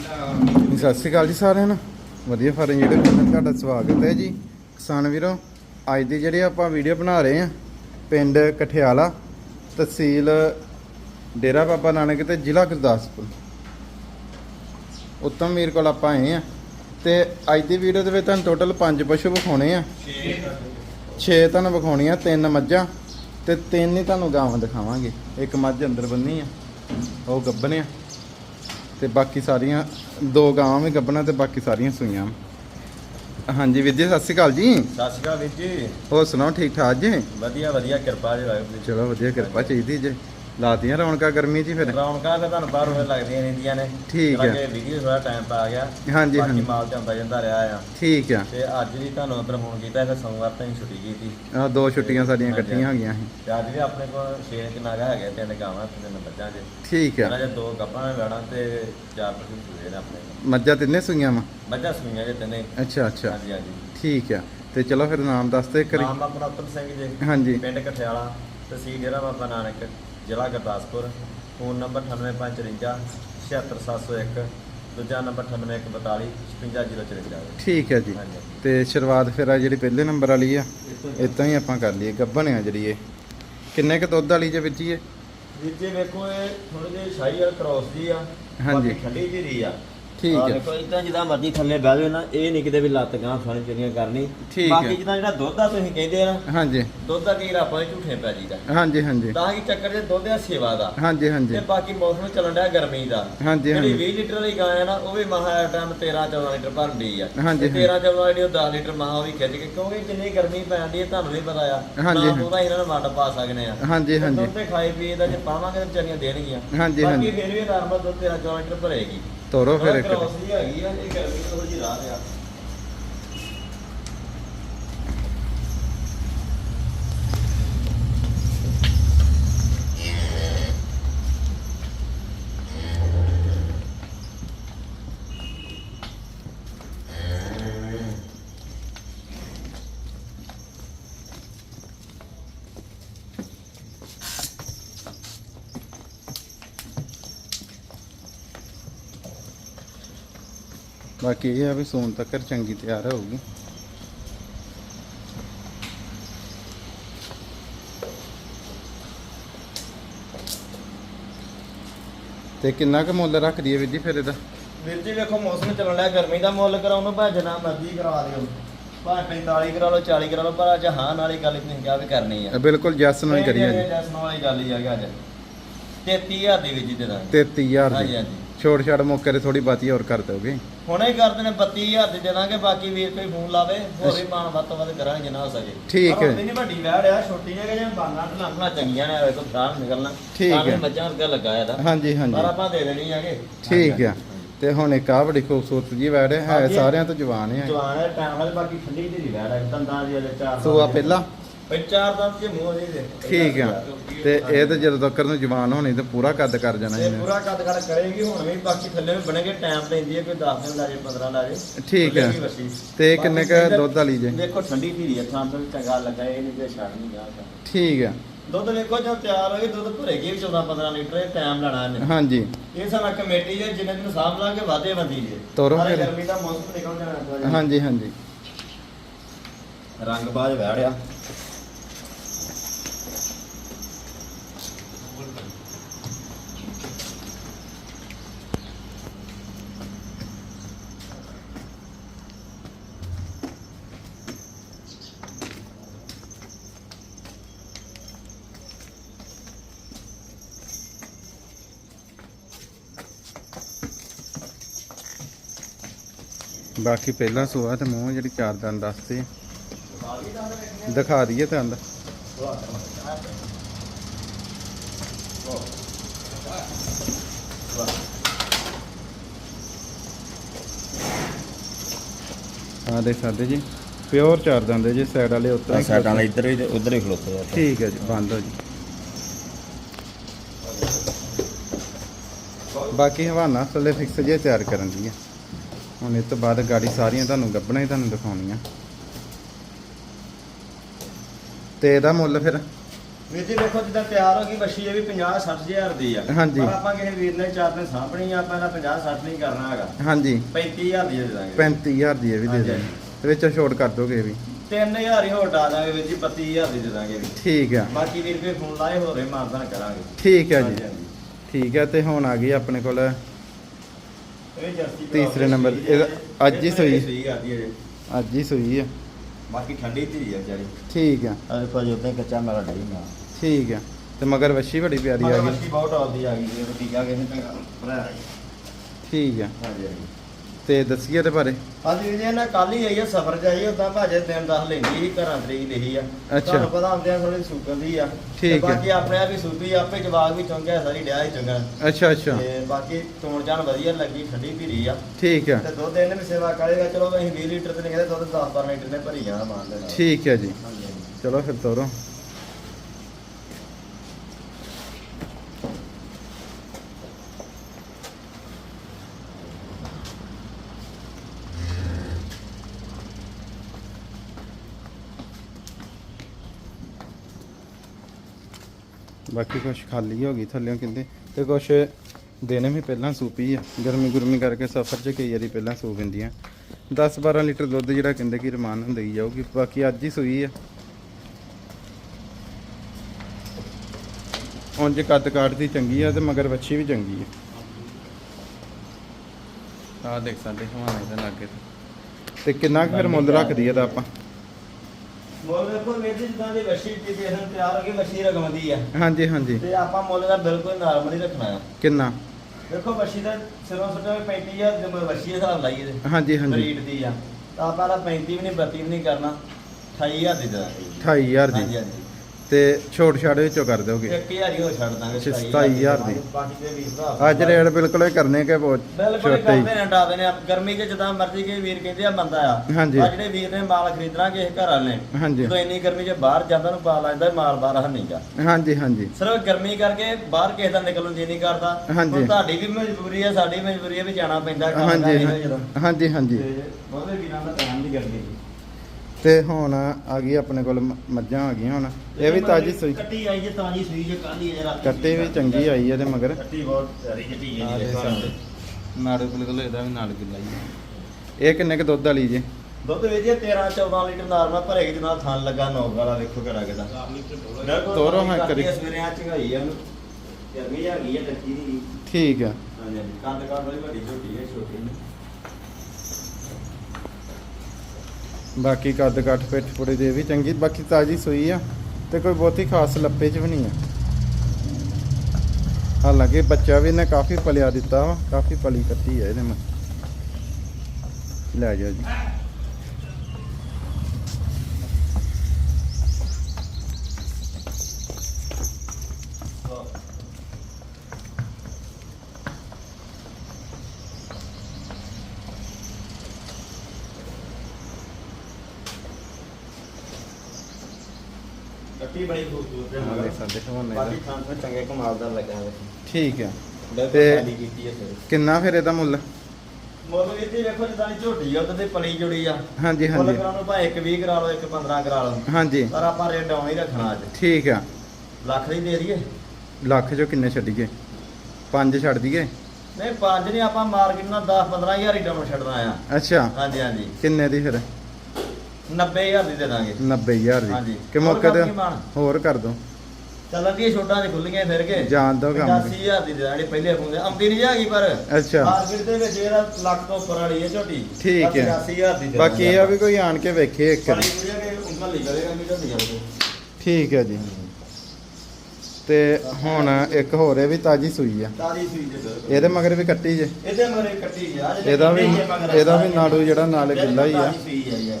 ਸਤਿ ਸ਼੍ਰੀ ਅਕਾਲ ਜੀ ਸਾਰਿਆਂ ਨੂੰ। ਵਧੀਆ ਫਾਰਮ ਜਿਹੜੇ ਪਿੰਡ ਤੁਹਾਡਾ ਸਵਾਗਤ ਹੈ ਜੀ। ਕਿਸਾਨ ਵੀਰੋ, ਅੱਜ ਦੀ ਜਿਹੜੀ ਆਪਾਂ ਵੀਡੀਓ ਬਣਾ ਰਹੇ ਆ ਪਿੰਡ ਕਠਿਆਲਾ, ਤਹਿਸੀਲ ਡੇਰਾ ਬਾਬਾ ਨਾਨਕ ਤੇ ਜ਼ਿਲ੍ਹਾ ਗੁਰਦਾਸਪੁਰ। ਉੱਤਮ ਵੀਰ ਕੋਲ ਆਪਾਂ ਆਏ ਆ ਤੇ ਅੱਜ ਦੀ ਵੀਡੀਓ ਦੇ ਵਿੱਚ ਤੁਹਾਨੂੰ ਟੋਟਲ 5 ਪਸ਼ੂ ਵਿਖਾਉਣੇ ਆ। 6 ਤੁਹਾਨੂੰ ਵਿਖਾਉਣੀਆਂ, ਤਿੰਨ ਮੱਝਾਂ ਤੇ ਤਿੰਨ ਹੀ ਤੁਹਾਨੂੰ ਗਾਵਾਂ ਦਿਖਾਵਾਂਗੇ। ਇੱਕ ਮੱਝ ਅੰਦਰ ਬੰਨੀ ਆ, ਉਹ ਗੱਬਨ ਆ ਤੇ ਬਾਕੀ ਸਾਰੀਆਂ ਦੋ ਗਾਵਾਂ ਵੀ ਗੱਬਣਾ ਤੇ ਬਾਕੀ ਸਾਰੀਆਂ ਸੂਈਆਂ। ਹਾਂਜੀ ਵੀਰ ਜੀ ਸਤਿ ਸ਼੍ਰੀ ਅਕਾਲ ਜੀ। ਸਤਿ ਸ਼੍ਰੀ ਅਕਾਲ ਵੀਰ ਜੀ। ਹੋਰ ਸੁਣਾਓ ਠੀਕ ਠਾਕ ਜੀ? ਵਧੀਆ ਵਧੀਆ ਕਿਰਪਾ ਜੀ ਵਾਹਿਗੁਰੂ ਚਲੋ ਵਧੀਆ ਕਿਰਪਾ ਚਾਹੀਦੀ ਜੇ। ਲਾਤੀਆਂ ਰੌਣਕਾਂ ਗਰਮੀ 'ਚ ਹੀ ਫਿਰ? ਰੌਣਕਾਂ ਤਾਂ ਤੁਹਾਨੂੰ ਬਾਹਰ ਹੋਏ ਲੱਗਦੀਆਂ ਰਹਿੰਦੀਆਂ ਨੇ। ਠੀਕ ਹੈ। ਵੀਡੀਓ ਥੋੜਾ ਟਾਈਮ ਪਾ ਗਿਆ। ਹਾਂਜੀ ਹਾਂਜੀ। ਮਾਲ ਜਾਂਦਾ ਜਾਂਦਾ ਰਿਹਾ ਆ। ਠੀਕ ਆ। ਤੇ ਅੱਜ ਵੀ ਤੁਹਾਨੂੰ ਅੰਦਰ ਫੋਨ ਕੀਤਾ ਫਿਰ ਸੋਮਵਾਰ ਤੋਂ ਹੀ ਛੁੱਟੀ ਕੀਤੀ। ਆ ਦੋ ਛੁੱਟੀਆਂ ਸਾਡੀਆਂ ਇਕੱਠੀਆਂ ਹੋ ਗਈਆਂ ਸੀ। ਤੇ ਅੱਜ ਵੀ ਆਪਣੇ ਕੋਲ ਛੇ ਕਿ ਨਾਗਾ ਹੈਗੇ ਤਿੰਨ ਗਾਵਾਂ ਤੇ ਤਿੰਨ ਮੱਝਾਂ ਜੇ। ਠੀਕ ਆ। ਇਹਨਾਂ ਦੇ ਦੋ ਗੱਪਾਂ ਨੇ ਵੜਾਂ ਤੇ ਚਾਰ ਪਸ਼ੂ ਸੂਏ ਨੇ ਆਪਣੇ। ਮੱਝਾਂ ਤਿੰਨੇ ਸੂਈਆਂ ਵਾ? ਮੱਝਾਂ ਸੂਈਆਂ ਜੇ ਤਿੰਨੇ। ਅੱਛਾ ਅੱਛਾ। ਹਾਂਜੀ ਹਾਂਜੀ। ਠੀਕ ਆ। ਤੇ ਚਲੋ ਫਿਰ ਨਾਮ ਦੱਸ ਦੇ ਕਰੀ ਨਾਮ ਆਪਣਾ ਉਤਮ ਸਿੰਘ ਜੀ। ਹਾਂਜੀ। ਪਿੰਡ ਕਠਿਆਲਾ ਤਹਿਸੀਲ ਡੇਰਾ ਬਾਬਾ ਨਾਨਕ। ਜ਼ਿਲ੍ਹਾ ਗੁਰਦਾਸਪੁਰ ਫੋਨ ਨੰਬਰ 98554 76701 ਦੂਜਾ ਨੰਬਰ 9842 55054 ਠੀਕ ਹੈ ਜੀ। ਹਾਂਜੀ। ਤੇ ਸ਼ੁਰੂਆਤ ਫਿਰ ਆ ਜਿਹੜੀ ਪਹਿਲੇ ਨੰਬਰ ਵਾਲੀ ਆ ਇਤਾਂ ਹੀ ਆਪਾਂ ਕਰ ਲਈਏ ਗੱਬਣ ਆ ਜਿਹੜੀ ਇਹ। ਕਿੰਨੇ ਕ ਦੁੱਧ ਵਾਲੀ ਜੇ ਵਿੱਚ ਹੀ ਇਹ? ਵੀਰ ਜੀ ਵੇਖੋ ਇਹ ਥੋੜੀ ਜਿਹੀ ਸ਼ਾਹੀ ਵਾਲ ਕ੍ਰੋਸ ਦੀ ਆ ਹਾਂਜੀ। ਬਾਕੀ ਠੰਡੀ ਜਿਹੀ ਆ। ਠੀਕ ਹੈ। ਦੇਖੋ ਇਦਾਂ ਜਿੱਦਾਂ ਮਰਜ਼ੀ ਥੱਲੇ ਬਹਿ ਜਾਓ ਨਾ ਇਹ ਨਹੀਂ ਕਿਤੇ ਵੀ ਲੱਤ ਗਾਂ ਫਾਣੀ ਚੁਰੀਆਂ ਕਰਨੀ। ਠੀਕ ਹੈ। ਬਾਕੀ ਜਿੱਦਾਂ ਜਿਹੜਾ ਦੁੱਧ ਆ ਤੁਸੀਂ ਕਹਿੰਦੇ ਆ ਨਾ ਹਾਂਜੀ। ਦੁੱਧ ਦਾ ਕੀ ਆਪਾਂ ਝੂਠੇ ਪੈ ਜੀਦਾ ਹਾਂਜੀ ਹਾਂਜੀ। ਤਾਂ ਕੀ ਚੱਕਰ ਜੇ ਦੁੱਧ ਆ ਸੇਵਾ ਦਾ। ਹਾਂਜੀ ਹਾਂਜੀ। ਤੇ ਬਾਕੀ ਮੌਸਮ ਚੱਲਣ ਡਿਆ ਗਰਮੀ ਦਾ। ਹਾਂਜੀ ਜਿਹੜੀ ਹਾਂਜੀ। 20 ਲੀਟਰ ਵਾਲੀ ਗਾਂ ਹੈ ਨਾ ਉਹ ਵੀ ਮਹਾ ਟਾਈਮ 13 14 ਲੀਟਰ ਭਰਦੀ ਆ। ਹਾਂਜੀ, ਤੇ 13 14 ਜਿਹੜੀ ਉਹ 10 ਲੀਟਰ ਮਹਾ ਉਹ ਵੀ ਖਿੱਚ ਕੇ ਕਿਉਂਕਿ ਜਿੰਨੀ ਗਰਮੀ ਪੈਂਦੀ ਹੈ ਤੁਹਾਨੂੰ ਵੀ ਪਤਾ ਆ ਹਾਂਜੀ। ਉਹਦਾ ਇਹਨਾਂ ਨੂੰ ਵੰਡ ਪਾ ਸਕਦੇ ਆ। ਹਾਂਜੀ ਹਾਂਜੀ ਦੁੱਧ ਤੇ ਖਾਈ ਪੀਏ ਦਾ ਜੇ ਪਾਵਾਂਗੇ ਤਾਂ ਵਿਚਾਰੀਆਂ ਦੇਣਗੀਆਂ। ਹਾਂਜੀ, ਬਾਕੀ ਹਾਂਜੀ। ਫਿਰ ਵੀ ਨਾਰਮਲ ਦੁੱਧ 13 14 ਲੀਟਰ ਭਰੇਗੀ। ਤੋਰੋ ਫਿਰ ਇੱਕ ਹੈਗੀ ਆ ਇਹ ਗਰਮੀ ਥੋੜੀ ਜਿਹੀ ਰਾਹ ਆ। ਬਾਕੀ ਇਹ ਆ ਵੀ ਸੂਨ ਤੱਕ ਚੰਗੀ ਤਿਆਰ ਹੋਊਗੀ। ਤੇ ਕਿੰਨਾ ਕੁ ਮੁੱਲ ਰੱਖ ਦਈਏ ਵੀਰ ਜੀ ਫਿਰ ਇਹਦਾ? ਵੀਰ ਜੀ ਵੇਖੋ ਮੌਸਮ ਚੱਲਣ ਡਿਆ ਗਰਮੀ ਦਾ ਮੁੱਲ ਕਰਾਉਣ ਨੂੰ ਭਾਵੇਂ ਜਿੰਨਾ ਮਰਜ਼ੀ ਕਰਵਾ ਦਿਓ। ਭਾਵੇਂ 45 ਕਰਾ ਲਓ 40 ਕਰਾ ਲਓ ਪਰ ਅੱਜ ਹਾਂ ਨਾਲ ਹੀ ਗੱਲ ਤੁਸੀਂ ਕਿਹਾ ਵੀ ਕਰਨੀ ਆ। ਬਿਲਕੁਲ ਜੈਸ ਨਾਲ ਹੀ ਕਰੀਏ ਜੀ ਜੈਸਨ ਵਾਲੀ ਗੱਲ ਹੀ ਆ ਅੱਜ। 33000 ਦੀ ਵਿੱਚ ਹੀ ਦੇ ਦਾਂਗੇ। 33000 ਹਾਂਜੀ ਹਾਂਜੀ। ਛੋੜ ਛਾੜ ਮੌਕੇ ਤੇ ਥੋੜੀ ਬਾਤੀ ਹੋਰ ਕਰ ਦੋਗੇ ਹੁਣੇ ਕਰਦੇ ਨੇ 32000 ਦੀ ਦੇ ਦਾਂਗੇ ਬਾਕੀ ਵੀਰ ਕੋਈ ਫੋਨ ਲਾਵੇ ਹੋਰ ਵੀ ਮਾਨ ਵੱਧ ਤੋਂ ਵੱਧ ਕਰਾਂਗੇ ਜਿੰਨਾ ਹੋ ਸਕੇ ਠੀਕ ਪਰ ਹੈ। ਉਹਦੀ ਨਹੀਂ ਵੱਡੀ ਵੈੜ ਆ ਛੋਟੀ ਹੈ ਕਿ ਜਿਵੇਂ ਬਾਨਾਂ ਢਲਾਂਘਣਾ ਚੰਗੀਆਂ ਨੇ ਵੇਖੋ ਬਾਹਰ ਨਿਕਲਣਾ। ਠੀਕ ਹੈ। ਮੱਝਾਂ ਵਰਗਾ ਲੱਗਾ ਇਹਦਾ। ਹਾਂਜੀ ਪਰ ਹਾਂਜੀ ਆਪਾਂ ਦੇ ਦੇਣੀ ਹੈਗੇ। ਠੀਕ ਆ ਤੇ ਹੁਣ ਇੱਕ ਆ ਬੜੀ ਖੂਬਸੂਰਤ ਜੀ ਵੈੜ ਹੈ ਹਾਂਜੀ। ਸਾਰਿਆਂ ਤੋਂ ਜਵਾਨ ਹੈ। ਜਵਾਨ ਹੈ ਟਾਈਮ ਵਾਲੇ ਬਾਕੀ ਠੰਡੀ ਦੀ ਵੈੜ ਹੈ ਦੰਦਾਂ ਦੀ ਅਜੇ ਚਾਰ ਸੂਆ ਪਹਿਲਾ? ਬਈ ਚਾਰ ਦੰਦ ਕੇ ਮੂੰਹ ਦੇ ਦੇ ਠੀਕ ਆ। ਤੇ ਇਹ ਤਾਂ ਜਦੋਂ ਤੱਕ ਨੂੰ ਜਵਾਨ ਹੋਣੀ ਤੇ ਪੂਰਾ ਕੱਦ ਕਰ ਜਾਣਾ ਇਹ ਇਹਨੇ। ਪੂਰਾ ਕੱਦ ਕੱਦ ਕਰੇਗੀ ਹੁਣ ਵੀ ਬਾਕੀ ਥੱਲੇ ਵੀ ਬਣੇਗੇ ਟਾਈਮ ਲੈਂਦੀ ਹੈ ਕੋਈ 10 ਦਿਨ ਲਾ ਜੇ 15 ਲਾ ਜੇ। ਠੀਕ ਹੈ। ਖੁੱਲੇਗੀ ਵੱਛੀ। ਤੇ ਕਿੰਨੇ ਕੁ ਦੁੱਧ ਵਾਲੀ ਜੇ? ਦੇਖੋ ਠੰਡੀ ਧੀਰੀ ਹੈ ਥਾਂ ਤੋਂ ਵੀ ਚੰਗਾ ਲੱਗਾ ਇਹ ਨਹੀਂ ਤੇ ਛੱਡ ਨਹੀਂ ਗਿਆ ਠੀਕ ਆ। ਦੁੱਧ ਵੇਖੋ ਜਦੋਂ ਤਿਆਰ ਹੋਈ ਦੁੱਧ ਭਰੇਗੀ ਵੀ 14 15 ਲੀਟਰ ਇਹ ਟਾਈਮ ਲੈਣਾ ਇਹਨੇ। ਹਾਂਜੀ। ਇਹ ਸਾਡਾ ਕਮੇਟੀ ਹੈ ਜਿੰਨੇ ਦਿਨ ਸਾਂਭ ਲਾਂਗੇ ਵਾਧੇ ਬੰਦੀ ਜੇ। ਤੋਰੋ ਨਾਲੇ ਫਿਰ। ਗਰਮੀ ਦਾ ਮੌਸਮ ਨਿਕਲ ਜਾਣਾ। ਹਾਂਜੀ ਹਾਂਜੀ। ਰੰਗ ਬਾਜ ਵੜਿਆ ਬਾਕੀ ਪਹਿਲਾ ਸੂਆ ਤੇ ਮੂੰਹ ਜਿਹੜੀ ਚਾਰ ਦੰਦ ਦੱਸਦੇ ਦਿਖਾ ਦਈਏ ਦੰਦ। ਆ ਦੇ ਸਕਦੇ ਜੀ ਪਿਓਰ ਚਾਰ ਦੰਦ ਜੀ ਸਾਈਡ ਵਾਲੇ ਉੱਤਰ ਹੀ ਸਾਈਡਾਂ ਨਾਲ ਇੱਧਰ ਹੀ ਤੇ ਉੱਧਰ ਹੀ ਖਲੋਤੇ ਆ। ਠੀਕ ਹੈ ਜੀ ਬੰਦ ਹੋ ਜੀ। ਬਾਕੀ ਹਵਾਨਾ ਥੱਲੇ ਫਿਕਸ ਜੇ ਤਿਆਰ ਕਰਨ ਦੀ ਹੈ ਹੁਣ ਇਸ ਤੋਂ ਬਾਅਦ ਗਾੜੀ ਸਾਰੀਆਂ ਤੁਹਾਨੂੰ ਗੱਬਣਾ ਹੀ ਤੁਹਾਨੂੰ ਦਿਖਾਉਣੀਆਂ। ਤੇ ਇਹਦਾ ਮੁੱਲ ਫਿਰ? ਵੀਰ ਜੀ ਵੇਖੋ ਜਿੱਦਾਂ ਤਿਆਰ ਹੋ ਗਈ ਵੱਛੀ ਇਹ ਵੀ 50 60000 ਦੀ ਆ। ਹਾਂਜੀ। ਪਰ ਆਪਾਂ ਕਿਸੇ ਵੀਰ ਨੇ ਚਾਰ ਦਿਨ ਸਾਂਭਣੀ ਆ ਆਪਾਂ ਇਹਦਾ 50 60 ਨਹੀਂ ਕਰਨਾ ਹੈਗਾ। ਹਾਂਜੀ। 35000 ਦੀ ਦੇ ਦਾਂਗੇ 35000 ਦੀ ਇਹ ਵੀ ਦੇ ਹਾਂਜੀ, ਦਾਂਗੇ ਤੇ ਵਿੱਚ ਛੋਟ ਕਰ ਦੋਗੇ ਇਹ ਵੀ। 3000 ਹੀ ਹੋਰ ਡਾ ਦਾਂਗੇ ਵੀਰ ਜੀ 32000 ਦੀ ਦੇ ਦਾਂਗੇ। ਵੀ ਠੀਕ ਆ। ਬਾਕੀ ਵੀਰ ਕੋਈ ਫੋਨ ਲਾਏ ਹੋਰੇ ਮਾਰਦਾਨ ਕਰਾਂਗੇ। ਠੀਕ ਹਾਂਜੀ, ਜੀ। ਹਾਂਜੀ। ਠੀਕ ਹੈ ਤੇ ਹੁਣ ਆ ਗਈ ਆਪਣੇ ਕੋਲ ਇਹ ਤੀਸਰੇ ਨੰਬਰ, ਇਹਦਾ ਅੱਜ ਹੀ ਸੂਈ। ਹੈ। ਅੱਜ ਹੀ ਸੂਈ ਆ। ਬਾਕੀ ਠੰਡੀ ਧੀ ਆ ਵਿਚਾਰੀ। ਠੀਕ ਆ। ਆ ਦੇਖੋ ਜੀ ਉਦਾਂ ਕੱਚਾ ਮੇਰਾ ਡਈ ਨਾ ਠੀਕ ਆ। ਤੇ ਮਗਰ ਵੱਛੀ ਬੜੀ ਪਿਆਰੀ ਆ ਗਈ। ਮੱਛੀ ਬਹੁਤ ਆਉਂਦੀ ਆ ਗਈ ਇਹ ਟੀਕਾ ਕਿਸੇ ਨੇ ਭਰਾ ਠੀਕ ਆ। ਹਾਂਜੀ ਹਾਂਜੀ। ਤੇ ਦੱਸੀਏ ਤੇ ਬਾਰੇ। ਅੱਜ ਵੀ ਜੇ ਨਾ ਕੱਲ ਹੀ ਆਈ ਆ ਸਫਰ ਜਾਈ ਉਦਾਂ ਭਾਜੇ ਦਿਨ ਦੱਸ ਲੈਂਦੀ ਸੀ ਘਰਾਂ ਤਰੀਕ ਲਿਖੀ ਆ। ਅੱਛਾ। ਤੁਹਾਨੂੰ ਪਤਾ ਹੁੰਦਿਆਂ ਥੋੜੀ ਸੁੱਕਦੀ ਆ। ਠੀਕ ਤੇ। ਬਾਕੀ ਆਪਣੇ ਆਪ ਹੀ ਸੁੱਕੀ ਆਪੇ ਜਵਾਗ ਵੀ ਚੁੰਗਿਆ ਸਾਰੀ ਡਿਆ ਹੀ ਚੁੰਗਣ। ਅੱਛਾ ਅੱਛਾ। ਤੇ ਬਾਕੀ ਚੋਣ ਜਾਣ ਵਧੀਆ ਲੱਗੀ ਠੰਡੀ ਭੀਰੀ ਆ। ਠੀਕ ਆ। ਤੇ ਦੁੱਧ ਇਹਨੇ ਵੀ ਸੇਵਾ ਕਰੇਗਾ ਚਲੋ ਅਸੀਂ 20 ਲੀਟਰ ਤੇ ਨਹੀਂ ਕਹਿੰਦੇ ਦੁੱਧ 10 12 ਲੀਟਰ ਨੇ ਭਰੀ ਜਾਣਾ ਮਾਨ ਦੇ ਨਾਲ। ਠੀਕ ਹੈ ਜੀ। ਹਾਂਜੀ ਹਾਂਜੀ। ਚਲੋ ਫਿਰ ਤੋਰੋ। ਬਾਕੀ ਕੁਛ ਖਾਲੀ ਹੋ ਗਈ ਥੱਲਿਓਂ ਕਹਿੰਦੇ ਤੇ ਕੁਛ ਦਿਨ ਵੀ ਪਹਿਲਾਂ ਸੂਪੀ ਆ। ਗਰਮੀ ਗੁਰਮੀ ਕਰਕੇ ਸਫ਼ਰ 'ਚ ਕਈ ਵਾਰੀ ਪਹਿਲਾਂ ਸੂ ਪੈਂਦੀਆਂ। 10 12 ਲੀਟਰ ਦੁੱਧ ਜਿਹੜਾ ਕਹਿੰਦੇ ਕਿ ਰਮਾਨ ਹੁੰਦੀ ਹੀ ਜਾਊਗੀ ਬਾਕੀ ਅੱਜ ਹੀ ਸੂਈ ਆ। ਉਂਝ ਕੱਦ ਕਾਟ ਦੀ ਚੰਗੀ ਆ ਤੇ ਮਗਰ ਵੱਛੀ ਵੀ ਚੰਗੀ ਆ। ਆ ਦੇਖ ਸਾਡੇ ਹਵਾਨੇ ਦੇ ਲਾਗੇ ਤੇ। ਤੇ ਕਿੰਨਾ ਕੁ ਫਿਰ ਮੁੱਲ ਰੱਖਦੀ ਇਹਦਾ ਆਪਾਂ? ਮੁੱਲ ਵੇਖੋ ਵੀਰ ਜੀ ਜਿੱਦਾਂ ਦੀ ਵੱਛੀ ਦੀ ਦੇਹਨ ਤਿਆਰ ਹੋ ਗਈ ਵੱਛੀ ਰਗਮਦੀ ਆ। ਹਾਂਜੀ ਹਾਂਜੀ। ਤੇ ਆਪਾਂ ਮੁੱਲ ਦਾ ਬਿਲਕੁਲ ਨਾਰਮਲ ਹੀ ਰੱਖਣਾ ਆ। ਕਿੰਨਾ? ਵੇਖੋ ਵੱਛੀ ਦਾ ਸਿਰੋਂ ਸੁੱਟਾ 35000 ਦੇ ਵੱਛੀ ਦੇ ਹਿਸਾਬ ਲਾਈਏ ਤੇ। ਹਾਂਜੀ ਹਾਂਜੀ। ਬਰੀਡ ਦੀ ਆ। ਤਾਂ ਆਪਾਂ ਦਾ 35 ਵੀ ਨਹੀਂ 32 ਵੀ ਨਹੀਂ ਕਰਨਾ 28000 ਦੇ ਦਾਂਗੇ 28000 ਹਾਂਜੀ ਦੀ। ਹਾਂਜੀ। ਤੇ ਛੋਟ ਛਾੜ ਵਿੱਚੋਂ ਕਰ ਦੋਗੇ 1000 ਹੀ ਹੋ ਛੱਡ ਦਾਂਗੇ ਅੱਛਾ, 27000 ਦੀ। ਬਾਕੀ ਦੇ। ਵੀਰ ਭਰਾ ਅੱਜ ਰੇਟ ਬਿਲਕੁਲ ਹੀ ਕਰਨੇ ਕਿ ਬਹੁਤ ਬਿਲਕੁਲ ਛੋਟੇ ਹੀ। ਕਰਦੇ ਨੇ ਡਾਦੇ ਨੇ ਗਰਮੀ 'ਚ ਜਿੱਦਾਂ ਮਰਜ਼ੀ ਕੇ ਵੀਰ ਕਹਿੰਦੇ ਆ ਬੰਦਾ ਆ। ਹਾਂਜੀ। ਆ ਜਿਹੜੇ ਵੀਰ ਨੇ ਮਾਲ ਖਰੀਦਣਾ ਕਿਸੇ ਘਰ ਵਾਲੇ ਨੇ। ਹਾਂਜੀ। ਜਦੋਂ ਇੰਨੀ ਗਰਮੀ 'ਚ ਬਾਹਰ ਜਾਂਦਾ ਨੂੰ ਪਾ ਲੱਗਦਾ ਮਾਲ ਬਾਹਰ ਹੰਨੀਗਾ ਹਾਂਜੀ ਹਾਂਜੀ। ਸਿਰਫ ਗਰਮੀ ਕਰਕੇ ਬਾਹਰ ਕਿਸੇ ਦਾ ਨਿਕਲਣ ਜੀ ਨਹੀਂ ਕਰਦਾ। ਹਾਂਜੀ। ਹੁਣ ਤੁਹਾਡੀ ਵੀ ਮਜਬੂਰੀ ਹੈ ਸਾਡੀ ਮਜਬੂਰੀ ਹੈ ਵੀ ਜਾਣਾ ਪੈਂਦਾ ਕੰਮ ਹਾਂਜੀ ਜਦੋਂ ਹਾਂਜੀ ਹਾਂਜੀ। ਤੇ ਬਹੁਤੇ ਵੀਰਾਂ ਦਾ ਟਾਈਮ ਨਹੀਂ। ਕਰਦੀ ਤੇ ਹੁਣ ਆ ਗਈ ਆਪਣੇ ਕੋਲ ਮ- ਮੱਝਾਂ ਆ ਗਈਆਂ ਹੁਣ। ਇਹ ਵੀ ਤਾਜੀ ਸੂਈ। ਕੱਟੀ ਆਈ ਜੇ ਤਾਜੀ ਸੂਈ ਜੇ ਕੱਲ ਹੀ ਰਾਤ ਕੱਟੇ ਵੀ ਚੰਗੀ ਆਈ ਇਹਦੇ ਮਗਰ। ਕੱਟੀ ਬਹੁਤ ਸਾਰੀ ਜੱਟੀ ਹੈ ਦੇ ਜੀ ਸਾਡੇ ਨਾੜੂ ਬਿਲਕੁਲ ਇਹਦਾ ਵੀ ਨਾਲ ਹੀ ਆ। ਇਹ ਕਿੰਨੇ ਕ ਦੁੱਧ ਵਾਲੀ ਜੇ? ਦੁੱਧ ਵੇਚੇ 13 14 ਲੀਟਰ ਨਾਰਮਲ ਭਰੇ ਕੇ ਜਨਾਬ ਥਣ ਲੱਗਾ ਨੌਕ ਵਾਲਾ ਵੇਖੋ ਕਰਾ ਕੇ ਦਾ ਤੋਰੋ ਆ, ਕਰੀ। ਸਵੇਰੇ ਆ ਚੰਗਾਈ ਆ ਉਹਨੂੰ ਗਰਮੀ ਆ ਗਈ ਹੈ ਟੱਕੀ ਦੀ ਠੀਕ ਆ। ਹਾਂਜੀ ਕੰਦ ਕੰਦ ਵਾਲੀ ਵੱਡੀ ਝੋਟੀ ਹੈ ਛੋਟੀ ਬਾਕੀ ਕੱਦ ਕੱਠ ਪਿੱਠ ਪੁੜੇ ਦੇ ਵੀ ਚੰਗੀ ਬਾਕੀ ਤਾਜੀ ਸੂਈ ਆ। ਤੇ ਕੋਈ ਬਹੁਤੀ ਖਾਸ ਲੱਪੇ ਚ ਵੀ ਨਹੀਂ ਆ ਹਾਲਾਂਕਿ ਬੱਚਾ ਵੀ ਇਹਨੇ ਕਾਫੀ ਪਲਿਆ ਦਿੱਤਾ ਵਾ, ਕਾਫੀ ਪਲੀ ਕੱਤੀ ਆ ਇਹਦੇ ਮੈਂ। ਲੈ ਜਾਓ ਜੀ। ਕੱਟੀ ਬੜੀ ਖੂਬਸੂਰਤ ਹੈ। ਮਗਰ ਦੇਖ ਸਕਦੇ ਹਵਾਨੇ ਬਾਕੀ ਦਾ ਥਾਂ ਤੋਂ ਚੰਗੇ ਕਮਾਲਦਾਰ ਲੱਗਾ ਹੈ ਠੀਕ ਆ ਬਿਲਕੁਲ ਤੇ- ਖਾਲੀ ਕੀਤੀ ਹੈ ਸਵੇਰੇ ਕਿੰਨਾ ਫਿਰ ਇਹਦਾ ਮੁੱਲ? ਮੁੱਲ ਵੀਰ ਜੀ ਵੇਖੋ ਜਿੱਦਾਂ ਦੀ ਝੋਟੀ ਆ ਉਹਦੇ ਤੇ ਪਲੀ ਜੁੜੀ ਆ। ਹਾਂਜੀ ਮੁੱਲ ਹਾਂਜੀ। ਕਰਾਉਣ ਨੂੰ ਭਾਵੇਂ ਇੱਕ 20 ਕਰਾ ਲਓ ਇੱਕ 15 ਕਰਾ ਲਓ। ਹਾਂਜੀ। ਪਰ ਆਪਾਂ ਰੇਟ ਡਾਊਨ ਹੀ ਰੱਖਣਾ ਅੱਜ। ਠੀਕ ਆ। ਲੱਖ ਦੀ ਦੇ ਦਈਏ। ਲੱਖ ਚੋਂ ਕਿੰਨੇ ਛੱਡੀਏ ਪੰਜ ਛੱਡ ਦਈਏ? ਨਹੀਂ ਪੰਜ ਨਹੀਂ ਆਪਾਂ ਮਾਰਕੀਟ ਨਾਲ 10 15000 ਹੀ ਡਾਊਨ ਛੱਡਣਾ ਆ। ਅੱਛਾ। ਹਾਂਜੀ ਹਾਂਜੀ। ਕਿੰਨੇ ਦੀ ਫਿਰ? 90000 ਦੀ ਦੇ ਦਾਂਗੇ। 90000 ਦੀ। ਹਾਂਜੀ। ਕਿ ਹੋਰ ਮੌਕੇ ਤੇ ਕਰ ਕੀ ਮਾਣ? ਹੋਰ ਕਰ ਦੋ। ਚੱਲਣ ਦੀ ਛੋਟਾਂ ਦੇ ਖੁੱਲੀਆਂ ਫਿਰ ਕੇ। ਜਾਣ ਦੋ ਕੰਮ। 85000 ਦੀ ਦੇ ਦਾਂਗੇ ਪਹਿਲੇ ਹੁੰਦੇ ਆਉਂਦੀ ਨਹੀਂ ਹੈਗੀ ਪਰ ਅੱਛਾ। ਮਾਰਕੀਟ ਦੇ ਵਿੱਚ ਇਹਦਾ ਲੱਖ ਤੋਂ ਉੱਪਰ ਵਾਲੀ ਹੈ ਝੋਟੀ ਠੀਕ ਹੈ। 85000 ਦੀ ਦੇ ਬਾਕੀ ਇਹ ਆ ਵੀ ਕੋਈ ਆਣ ਕੇ ਵੇਖੇ ਇੱਕ ਵਾਰੀ। ਪੂਰੀ ਕੇ ਉਂਗਲ ਨਹੀਂ ਕਰੇਗਾ ਮੀਟਰ ਨਹੀਂ ਕਰਦੇ ਠੀਕ ਹੈ ਜੀ। ਤੇ ਹੁਣ ਇੱਕ ਹੋਰ ਇਹ ਵੀ ਤਾਜੀ ਸੂਈ ਆ। ਤਾਜੀ ਸੂਈ ਦੇ ਬਿਲਕੁਲ ਇਹਦੇ ਮਗਰ ਵੀ ਕੱਟੀ ਜੇ। ਇਹਦੇ ਮਗਰੇ ਕੱਟੀ ਗਿਆ ਇਹਦਾ ਵੀ ਹੀ ਇਹਦਾ ਵੀ। ਨਾੜੂ ਜਿਹੜਾ ਨਾਲ ਗਿੱਲਾ ਹੀ ਆ। ਤਾਜ਼ੀ ਸੂਈ ਆ ਯਾਰ।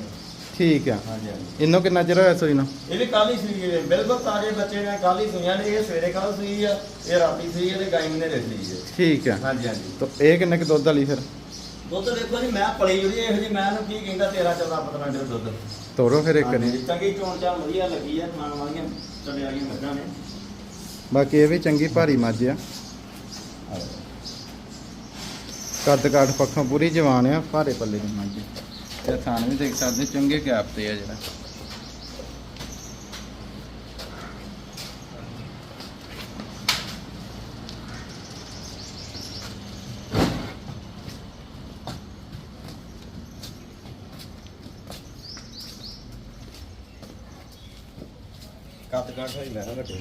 ਠੀਕ ਆ। ਹਾਂਜੀ ਹਾਂਜੀ। ਇਹਨੂੰ ਕਿੰਨਾ ਚਿਰ ਹੋਇਆ ਸੂਈ ਨੂੰ? ਇਹ ਵੀ ਕੱਲ ਹੀ ਸੂਈ ਹੈ। ਬਿਲਕੁਲ ਤਾਜ਼ੇ ਬੱਚੇ ਨੇ ਕੱਲ ਹੀ ਸੂਈਆਂ ਨੇ। ਇਹ ਸਵੇਰੇ ਕੱਲ ਸੂਈ ਆ ਇਹ ਰਾਤੀ ਸੂਈ ਹੈ ਤੇ ਗਾਈ ਨੇ ਰੱਖ ਲਈ ਹੈ ਠੀਕ ਆ। ਹਾਂਜੀ ਹਾਂਜੀ। ਤਾਂ ਇਹ ਕਿੰਨੇ ਕ ਦੁੱਧ ਵਾਲੀ ਫਿਰ? ਦੁੱਧ ਦੇਖੋ ਜੀ ਮੈਂ ਪਲੀ ਜਿਹੜੀ ਇਹੋ ਜੀ ਮੈਂ ਨੂੰ ਕੀ ਕਹਿੰਦਾ 13 14 15 ਲੀਟਰ ਦੁੱਧ। ਤੋਰੋ ਫਿਰ ਇੱਕ ਹਾਂਜੀ, ਵਾਰੀ ਚੰਗੀ ਚੋਣ ਚਾਣ ਵਧੀਆ ਲੱਗੀ ਆ ਖਾਣ ਵਾਲੀਆਂ ਚੱਲੇ ਵਾਲੀਆਂ ਮੱਝਾਂ ਨੇ। ਬਾਕੀ ਇਹ ਵੀ ਚੰਗੀ ਭਾਰੀ ਮੱਝ ਆ। ਕੱਦ ਕਾਠ ਪੱਖੋਂ ਪੂਰੀ ਜਵਾਨ ਆ ਭਾਰੇ ਪੱਲੇ ਦੀ ਮੱਝ। ਤੇ ਥਾਨ ਵੀ ਦੇਖ ਸਕਦੇ, ਚੰਗੇ ਗੈਪ ਤੇ ਆ ਜਿਹੜਾ। ਕੱਦ ਕੱਟ ਹੋਈ ਮੈਂ ਨਾ ਘਟੇ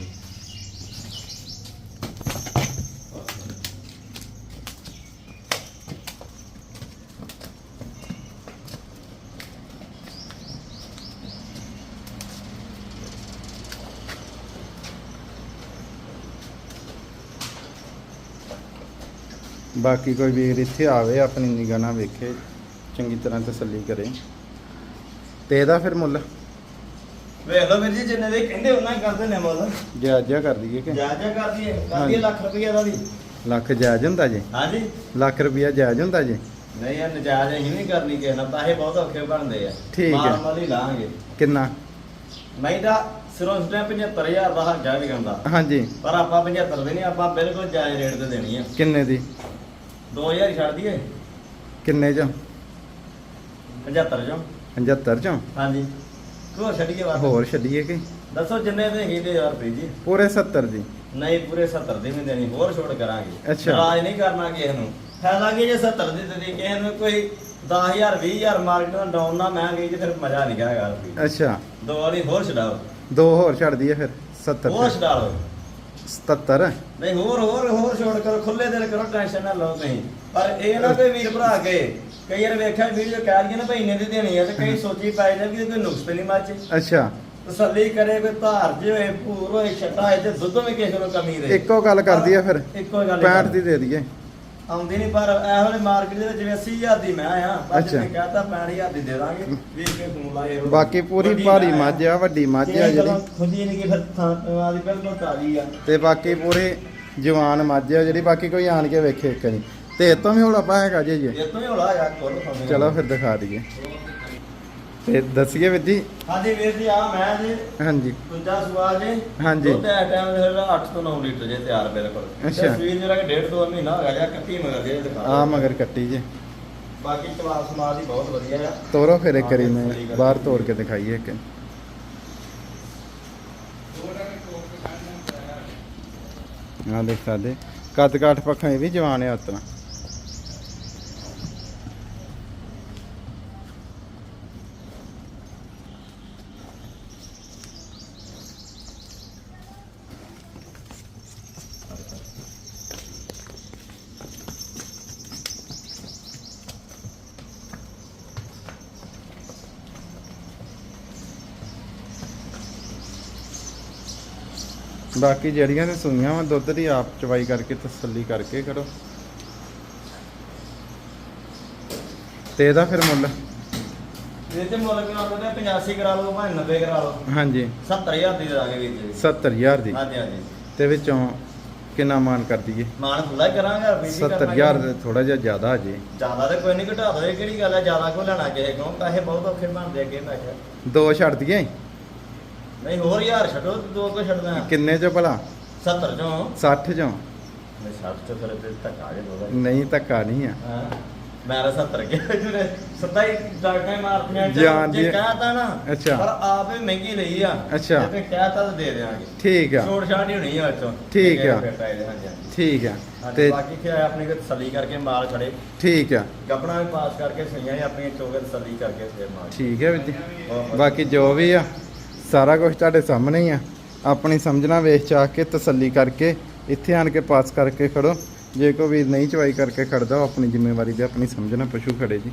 ਬਾਕੀ ਕੋਈ ਵੀਰ ਇੱਥੇ ਆਵੇ ਆਪਣੀ ਨਿਗਾਹ ਨਾਲ ਵੇਖੇ ਚੰਗੀ ਤਰ੍ਹਾਂ ਤਸੱਲੀ ਕਰੇ। ਤੇ ਇਹਦਾ ਫਿਰ ਮੁੱਲ? ਵੇਖ ਲਓ ਵੀਰ ਜੀ ਜਿੰਨੇ ਦੇ ਕਹਿੰਦੇ ਉਹਨਾਂ ਹੀ ਕਰਦੇ ਨੇ ਮੁੱਲ। ਜਾਇਜ਼ਾ ਕਰ ਦਈਏ ਕਿ? ਜਾ ਜਾ ਕਰਦੀ ਹੈ ਕਰਦੀ ਹਾਂਜੀ। ਹੈ ਲੱਖ ਰੁਪਈਆ ਦਾ ਦੀ ਲੱਖ ਜਾਇਜ਼ ਹੁੰਦਾ ਜੀ? ਹਾਂਜੀ। ਲੱਖ ਰੁਪਿਆ ਜਾਇਜ਼ ਹੁੰਦਾ ਜੀ? ਨਹੀਂ ਇਹ ਨਜਾਇਜ਼ ਨਹੀਂ ਕਰਨੀ ਕਿਸੇ ਨਾਲ ਪੈਸੇ ਬਹੁਤ ਔਖੇ ਬਣਦੇ ਆ। ਠੀਕ ਹੈ। ਮਾਲ ਮਾਲ ਹੀ ਲਾਂਗੇ। ਕਿੰਨਾ? ਮੈਂ ਤਾਂ ਸਿਰੋਂ ਟਾਈਮ 75000 ਦਾ ਹੱਜਾ ਵੀ ਕਹਿੰਦਾ। ਹਾਂਜੀ। ਪਰ ਆਪਾਂ 75 ਦੇ ਨਹੀਂ ਆਪਾਂ ਬਿਲਕੁਲ ਜਾਇਜ਼ ਰੇਟ ਤੇ ਦੇਣੀ ਆ। ਕਿੰਨੇ ਦੀ? 2000 ਹੀ ਛੱਡ ਦਈਏ। ਕਿੰਨੇ ਚੋਂ? 75 ਚੋਂ। 75 ਚੋਂ? ਹਾਂਜੀ। ਕੋ ਛੱਡੀਏ ਬਾਤ ਹੋਰ ਛੱਡੀਏ ਕਿ? ਦੱਸੋ ਜਿੰਨੇ ਦੇ ਤੇ ਯਾਰ ਰੁਪਏ ਜੀ। ਪੂਰੇ 70 ਦੀ ਨਹੀਂ ਪੂਰੇ 70 ਦੀ ਵੀ ਦੇਣੀ ਹੋਰ ਛੋੜ ਕਰਾਂਗੇ। ਅੱਛਾ। ਨਾਰਾਜ਼ ਨਹੀਂ ਕਰਨਾ ਕਿਸੇ ਨੂੰ। ਫਾਇਦਾ ਕੀ ਜੇ 70 ਦੀ ਦੇ ਦੇ ਕਿਸੇ ਨੂੰ ਕੋਈ 10000 20000 ਮਾਰਕੀਟ ਦਾ ਡਾਊਨ ਨਾ ਮੈਂ ਗਈ ਤੇ ਫਿਰ ਮਜ਼ਾ ਨਹੀਂ ਰੁਪਏ ਅੱਛਾ। ਦੋ ਵਾਲੀ ਹੋਰ ਛਡਾਓ। ਦੋ ਹੋਰ ਛੱਡ ਦਈਏ ਫਿਰ 70 ਹੋਰ। ਛਡਾ ਲਓ 77 ਨਹੀਂ ਹੋਰ ਹੋਰ ਹੋਰ ਛੋੜ ਕਰੋ ਖੁੱਲੇ ਦਿਲ ਕਰੋ ਟੈਨਸ਼ਨ ਨਾ ਲਓ ਤੁਸੀਂ। ਪਰ ਇਹ ਨਾ ਕੋਈ ਵੀਰ ਭਰਾ ਕੇ ਕਈ ਵਾਰ ਵੇਖਿਆ ਵੀਡੀਓ ਕਹਿ ਲਈਏ ਨਾ ਭਾਈ ਇੰਨੇ ਦੀ ਦੇਣੀ ਹੈ ਤੇ ਕਈ ਸੋਚੀ ਪੈ ਜਾਂਦੀ ਕਿ ਕੋਈ ਨੁਕਸ ਤੇ ਨਹੀਂ ਮੱਚ। ਅੱਛਾ। ਤਸੱਲੀ ਕਰੇ ਕੋਈ ਧਾਰ ਜੇ ਹੋਏ ਭੂਰ ਹੋਏ ਛੱਟਾ ਹੋਏ ਤੇ ਦੁੱਧ ਵੀ ਕਿਸੇ ਨੂੰ ਕਮੀ ਦੇ। ਇੱਕੋ ਗੱਲ ਕਰਦੀ ਆ ਫਿਰ। ਇੱਕੋ ਗੱਲ 65 ਦੀ ਦੇ ਦਈਏ। ਆਉਂਦੀ ਨਹੀਂ ਪਰ ਇਹੋ ਜਿਹੇ ਮਾਰਕੀਟ ਦੇ ਵਿੱਚ ਜਿਵੇਂ 80000 ਦੀ ਮੈਂ ਆਇਆ ਪਰ ਅੱਛਾ। ਜਿਵੇਂ ਕਹਤਾ 65000 ਦੀ ਦੇ ਦਾਂਗੇ ਵੀਰ ਕੇ ਫੋਨ ਲਾਏ। ਬਾਕੀ ਪੂਰੀ ਵੱਡੀ ਭਾਰੀ ਮੈਂ ਮੱਝ ਆ ਵੱਡੀ ਮੱਝ ਆ ਜੇ ਜਿਹੜੀ। ਖੁੱਲੀ ਨਹੀਂ ਕਿ ਫਿਰ ਥਾਂ ਆਦੀ ਬਿਲਕੁਲ ਤਾਜ਼ੀ ਆ। ਤੇ ਬਾਕੀ ਪੂਰੇ ਜਵਾਨ ਮੱਝ ਆ ਜਿਹੜੀ ਬਾਕੀ ਕੋਈ ਆਣ ਕੇ ਵੇਖੇ ਇੱਕ ਨਹੀਂ ਤੇ ਇਹ ਤੋਂ ਵੀ ਹੌਲਾ ਪਾਏਗਾ ਜੀ ਜੀ ਇਹ ਤੋਂ ਹੀ ਹੋਲਾ ਜਾ ਕੋਲ ਚਲੋ ਫਿਰ ਦਿਖਾ ਦਈਏ। ਤੇ ਦੱਸੀਏ ਵੀਰ ਜੀ। ਹਾਂਜੀ ਵੀਰ ਜੀ ਆ ਮੈਂ ਜੀ ਹਾਂਜੀ। ਦੂਜਾ ਸਵਾਲ ਜੀ। ਹਾਂਜੀ। ਦੁੱਧ ਇਸ ਟਾਈਮ ਦੇ 8 ਤੋਂ 9 ਲੀਟਰ ਜੇ ਤਿਆਰ ਬਿਲਕੁਲ। ਅੱਛਾ। ਤੇ ਸਵੀਰ ਜਿਹੜਾ ਕਿ ਡੇਢ ਦੋ ਮਹੀਨਾ ਹੋ ਗਿਆ ਜਾਂ ਕੱਟੀ ਮਗਰ ਜੇ ਦਿਖਾ ਆ ਮਗਰ ਕੱਟੀ ਜੇ। ਬਾਕੀ ਕਲਾਸ ਸਮਾਜ ਦੀ ਬਹੁਤ ਵਧੀਆ ਆ। ਤੋਰੋ ਫਿਰ ਇੱਕ ਵਾਰੀ ਹਾਂ, ਮੈਂ। ਬਾਹਰ ਤੋੜ ਕੇ ਦਿਖਾਈਏ ਇੱਕ। ਆ ਦੇਖ ਸਕਦੇ। ਕੱਦ ਕਾਠ ਪੱਖਾਂ ਇਹ ਵੀ ਜਵਾਨ ਆ ਉਤਨਾ ਬਾਕੀ ਜਿਹੜੀਆਂ ਨੇ ਸੂਈਆਂ ਵਾ ਦੁੱਧ ਦੀ ਆਪ ਚਵਾਈ ਕਰਕੇ ਤਸੱਲੀ ਕਰਕੇ ਕਰੋ। ਤੇ ਇਹਦਾ ਫਿਰ ਮੁੱਲ? ਇਹ ਤੇ ਮੁੱਲ ਕਿੰਨਾ ਉਹਦੇ 85 ਕਰਾ ਲਓ ਭਾਵੇਂ 90 ਕਰਾ ਲਓ। ਹਾਂਜੀ। 70000 ਦੀ ਦਾਂਗੇ ਵੀਰ ਜੀ। 70000 ਦੀ? ਹਾਂਜੀ ਹਾਂਜੀ। ਤੇ ਵਿੱਚੋਂ ਕਿੰਨਾ ਮਾਨ ਕਰ ਦਈਏ? ਮਾਨ ਖੁੱਲਾ ਕਰਾਂਗੇ ਵੀਰ ਜੀ 70000 ਦੇ ਥੋੜਾ ਜਿਹਾ ਜ਼ਿਆਦਾ ਜੇ ਜ਼ਿਆਦਾ ਤੇ ਕੋਈ ਨਹੀਂ ਘਟਾ ਦੋ ਇਹ ਕਿਹੜੀ ਗੱਲ ਹੈ ਜ਼ਿਆਦਾ ਕੋ ਲੈਣਾ ਕਿਸੇ ਕੋਲ? ਪੈਸੇ ਬਹੁਤ ਔਖੇ ਬਣਦੇ ਅੱਗੇ ਮੈਂ ਕਿਹਾ ਦੋ ਛੱਡ ਦਈਏ? ਨਹੀਂ ਹੋਰ ਯਾਰ ਛੱਡੋ ਦੋ ਕੋ ਛੱਡਦਾ। ਕਿੰਨੇ ਚ ਭਲਾ? 70 ਚੋਂ। 60 ਚੋਂ। ਨਹੀਂ 60 ਚੋਂ ਫਿਰ ਤੇ ਧੱਕਾ ਜੇ ਨਹੀਂ ਧੱਕਾ ਨਹੀਂ ਆ। ਹਾਂ ਮੈਂ ਤਾਂ 70 ਕੇ ਜੁਰੇ ਸਦਾ ਹੀ ਡਾਕਟਰ ਮਾਰਤੀਆਂ ਜਾਨ ਜੇ ਕਹਤਾ ਨਾ ਅੱਛਾ। ਪਰ ਆਪ ਮਹਿੰਗੀ ਲਈ ਆ। ਅੱਛਾ। ਜੇ ਕਹਤਾ ਤਾਂ ਦੇ ਦੇਾਂਗੇ ਠੀਕ ਆ। ਛੋੜ ਛਾੜ ਹੀ ਹੋਣੀ ਆ ਵਿੱਚੋਂ। ਠੀਕ ਆ। ਠੀਕ ਆ। ਤੇ ਬਾਕੀ ਕਿ ਆਪਣੀ ਕੋ ਤਸੱਲੀ ਕਰਕੇ ਮਾਲ ਖੜੇ। ਠੀਕ ਆ। ਗੱਪਣਾ ਵੀ ਪਾਸ ਕਰਕੇ ਸਈਆਂ ਹੀ ਆਪਣੀ ਚੋਗੇ ਤਸੱਲੀ ਕਰਕੇ ਫੇਰ ਮਾਲ। ਠੀਕ ਹੈ ਬਾਕੀ ਜੋ ਵੀ ਆ। ਸਾਰਾ ਕੁਝ ਤੁਹਾਡੇ ਸਾਹਮਣੇ ਹੀ ਆ। ਆਪਣੀ ਸਮਝਣਾ ਵੇਖ ਚਾ ਕੇ ਤਸੱਲੀ ਕਰਕੇ ਇੱਥੇ ਆਣ ਕੇ ਪਾਸ ਕਰਕੇ ਖੜੋ। ਜੇ ਕੋਈ ਵੀਰ ਨਹੀਂ ਚਵਾਈ ਕਰਕੇ ਖੜਦਾ, ਉਹ ਆਪਣੀ ਜ਼ਿੰਮੇਵਾਰੀ ਤੇ ਆਪਣੀ ਸਮਝਣਾ ਪਸ਼ੂ ਖੜੇ ਜੀ।